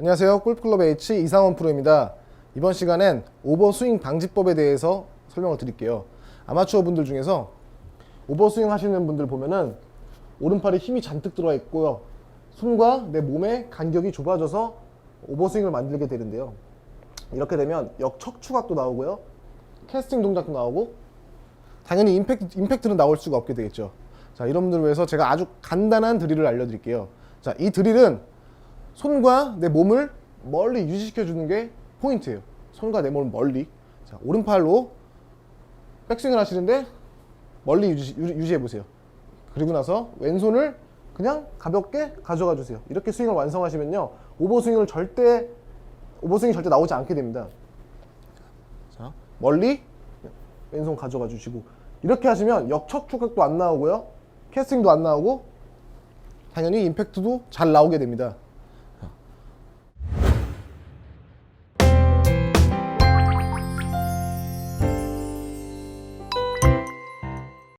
안녕하세요. 골프클럽 H 이상원 프로입니다. 이번 시간엔 오버스윙 방지법에 대해서 설명을 드릴게요. 아마추어 분들 중에서 오버스윙 하시는 분들 보면은 오른팔에 힘이 잔뜩 들어가 있고요. 손과 내 몸의 간격이 좁아져서 오버스윙을 만들게 되는데요. 이렇게 되면 역척 추각도 나오고요. 캐스팅 동작도 나오고 당연히 임팩트, 임팩트는 나올 수가 없게 되겠죠. 자, 이런 분들을 위해서 제가 아주 간단한 드릴을 알려드릴게요. 자, 이 드릴은 손과 내 몸을 멀리 유지시켜 주는 게 포인트예요. 손과 내 몸을 멀리. 자, 오른팔로 백스윙을 하시는데 멀리 유지, 유지해 보세요. 그리고 나서 왼손을 그냥 가볍게 가져가 주세요. 이렇게 스윙을 완성하시면요. 오버 스윙을 절대 오버 스윙이 절대 나오지 않게 됩니다. 자, 멀리 왼손 가져가 주시고 이렇게 하시면 역척 추각도 안 나오고요. 캐스팅도 안 나오고 당연히 임팩트도 잘 나오게 됩니다.